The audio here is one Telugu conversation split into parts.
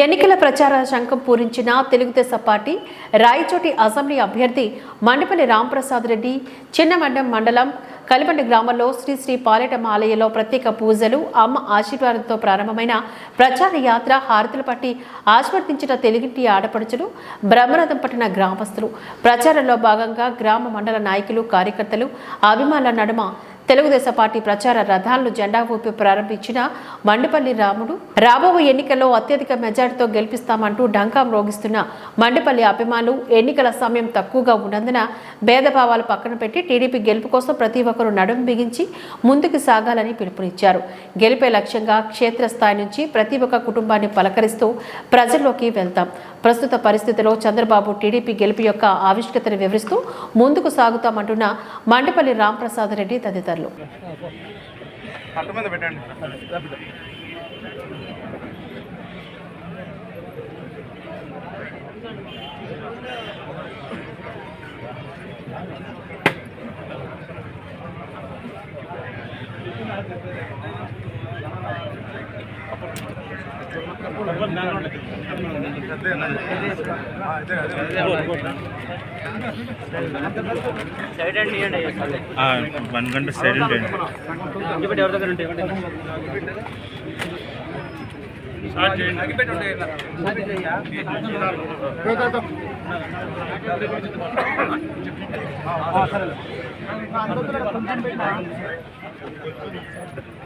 ఎన్నికల ప్రచార శంఖం పూరించిన తెలుగుదేశం పార్టీ రాయచోటి అసెంబ్లీ అభ్యర్థి మండపల్లి రాంప్రసాద్ రెడ్డి చిన్నమండం మండలం కలిబండి గ్రామంలో శ్రీ శ్రీ పాలేటమ్మ ఆలయంలో ప్రత్యేక పూజలు అమ్మ ఆశీర్వాదంతో ప్రారంభమైన ప్రచార యాత్ర హారతులు పట్టి ఆశీర్వదించిన తెలుగింటి ఆడపడుచులు బ్రహ్మరథం పట్టిన గ్రామస్తులు. ప్రచారంలో భాగంగా గ్రామ మండల నాయకులు కార్యకర్తలు అభిమానుల నడుమ తెలుగుదేశం పార్టీ ప్రచార రథాలను జెండా ఊపి ప్రారంభించిన మండిపల్లి రాముడు రాబోయే ఎన్నికల్లో అత్యధిక మెజార్టీతో గెలిపిస్తామంటూ డంకా మ్రోగిస్తున్న మండిపల్లి అభిమానులు ఎన్నికల సమయం తక్కువగా ఉన్నందున భేదభావాలు పక్కన పెట్టి టీడీపీ గెలుపు కోసం ప్రతి ఒక్కరూ నడుం బిగించి ముందుకు సాగాలని పిలుపునిచ్చారు. గెలిపే లక్ష్యంగా క్షేత్రస్థాయి నుంచి ప్రతి ఒక్క కుటుంబాన్ని పలకరిస్తూ ప్రజల్లోకి వెళ్తాం. ప్రస్తుత పరిస్థితిలో చంద్రబాబు టీడీపీ గెలుపు యొక్క ఆవిష్కతను వివరిస్తూ ముందుకు సాగుతామంటున్న మండపల్లి రాంప్రసాద్ రెడ్డి తదితరులు. అట్ట మీద పెట్టండి అదే అదే సైడ్ అండి ఇవ్వండి వన్ గంట సైలెంట్ అండి ఇంటిపెట్టి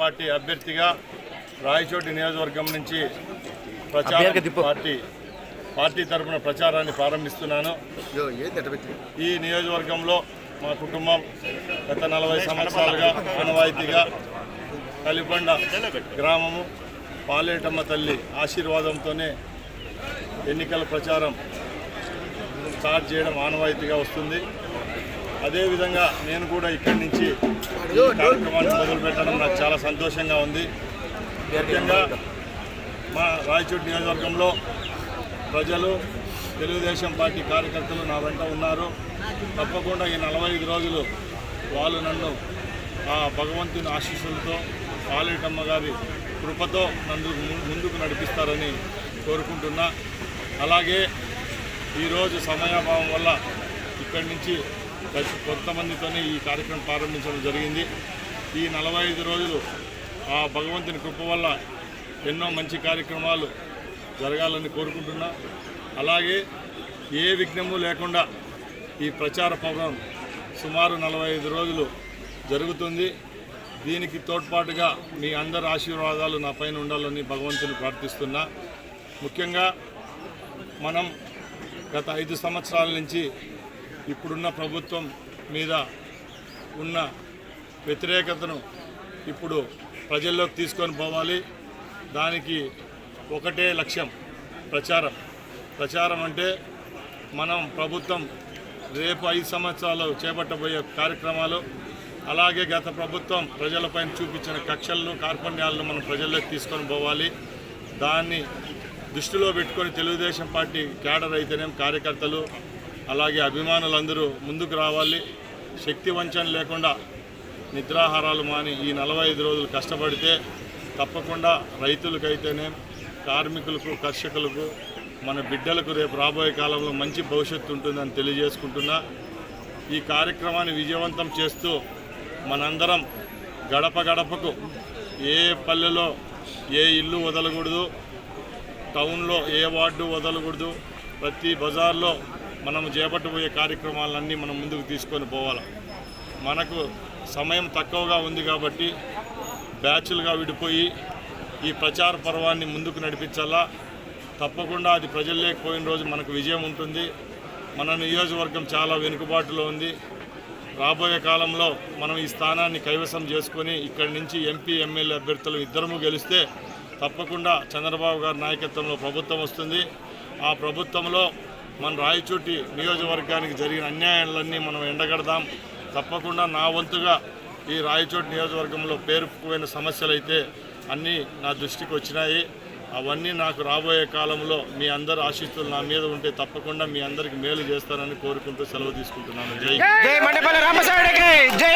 పార్టీ అభ్యర్థిగా రాయచోటి నియోజకవర్గం నుంచి ప్రచార పార్టీ పార్టీ తరఫున ప్రచారాన్ని ప్రారంభిస్తున్నాను. ఈ నియోజకవర్గంలో మా కుటుంబం గత నలభై సంవత్సరాలుగా ఆనవాయితీగా కలిబండ గ్రామము పాలేటమ్మ తల్లి ఆశీర్వాదంతోనే ఎన్నికల ప్రచారం స్టార్ట్ చేయడం ఆనవాయితీగా వస్తుంది. అదేవిధంగా నేను కూడా ఇక్కడి నుంచి కార్యక్రమాన్ని మొదలు పెట్టడం నాకు చాలా సంతోషంగా ఉంది. ముఖ్యంగా మా రాయచోటి నియోజకవర్గంలో ప్రజలు తెలుగుదేశం పార్టీ కార్యకర్తలు నా వెంట ఉన్నారు. తప్పకుండా ఈ నలభై ఐదు రోజులు వాళ్ళు నన్ను ఆ భగవంతుని ఆశీస్సులతో పాలేటమ్మ గారి కృపతో నన్ను ముందుకు నడిపిస్తారని కోరుకుంటున్నా. అలాగే ఈరోజు సమయాభావం వల్ల ఇక్కడి నుంచి కొంతమందితోనే ఈ కార్యక్రమం ప్రారంభించడం జరిగింది. ఈ నలభై ఐదు రోజులు ఆ భగవంతుని కృప వల్ల ఎన్నో మంచి కార్యక్రమాలు జరగాలని కోరుకుంటున్నా. అలాగే ఏ విఘ్నము లేకుండా ఈ ప్రచార పర్వం సుమారు నలభై ఐదు రోజులు జరుగుతుంది. దీనికి తోడ్పాటుగా మీ అందరి ఆశీర్వాదాలు నా పైన ఉండాలని భగవంతుని ప్రార్థిస్తున్నా. ముఖ్యంగా మనం గత ఐదు సంవత్సరాల నుంచి ఇప్పుడున్న ప్రభుత్వం మీద ఉన్న వ్యతిరేకతను ఇప్పుడు ప్రజల్లోకి తీసుకొని పోవాలి. దానికి ఒకటే లక్ష్యం ప్రచారం. ప్రచారం అంటే మనం ప్రభుత్వం రేపు ఐదు సంవత్సరాలు చేపట్టబోయే కార్యక్రమాలు అలాగే గత ప్రభుత్వం ప్రజలపైన చూపించిన కక్షలను కార్పణ్యాలను మనం ప్రజల్లోకి తీసుకొని పోవాలి. దాన్ని దృష్టిలో పెట్టుకొని తెలుగుదేశం పార్టీ క్యాడర్ అయితేనేం కార్యకర్తలు అలాగే అభిమానులందరూ ముందుకు రావాలి. శక్తి వంచన లేకుండా నిద్రాహారాలు మాని ఈ నలభై ఐదు రోజులు కష్టపడితే తప్పకుండా రైతులకైతేనే కార్మికులకు కర్షకులకు మన బిడ్డలకు రేపు రాబోయే కాలంలో మంచి భవిష్యత్తు ఉంటుందని తెలియజేసుకుంటున్నా. ఈ కార్యక్రమాన్ని విజయవంతం చేస్తూ మనందరం గడప గడపకు ఏ పల్లెలో ఏ ఇల్లు వదలకూడదు. టౌన్లో ఏ వార్డు వదలకూడదు. ప్రతి బజార్లో మనం చేపట్టబోయే కార్యక్రమాలన్నీ మనం ముందుకు తీసుకొని పోవాలి. మనకు సమయం తక్కువగా ఉంది కాబట్టి బ్యాచ్లుగా విడిపోయి ఈ ప్రచార పర్వాన్ని ముందుకు నడిపించాలా? తప్పకుండా అది ప్రజల్లోకి పోయిన రోజు మనకు విజయం ఉంటుంది. మన నియోజకవర్గం చాలా వెనుకబాటులో ఉంది. రాబోయే కాలంలో మనం ఈ స్థానాన్ని కైవసం చేసుకొని ఇక్కడి నుంచి ఎంపీ ఎమ్మెల్యే అభ్యర్థులు ఇద్దరము గెలిస్తే తప్పకుండా చంద్రబాబు గారి నాయకత్వంలో ప్రభుత్వం వస్తుంది. ఆ ప్రభుత్వంలో మన రాయచోటి నియోజకవర్గానికి జరిగిన అన్యాయాలన్నీ మనం ఎండగడదాం. తప్పకుండా నా వంతుగా ఈ రాయచోటి నియోజకవర్గంలో పేరుకుపోయిన సమస్యలు అయితే అన్నీ నా దృష్టికి వచ్చినాయి. అవన్నీ నాకు రాబోయే కాలంలో మీ అందరు ఆశిస్తులు నా మీద ఉంటే తప్పకుండా మీ అందరికి మేలు చేస్తానని కోరుకుంటూ సెలవు తీసుకుంటున్నాను. జై జై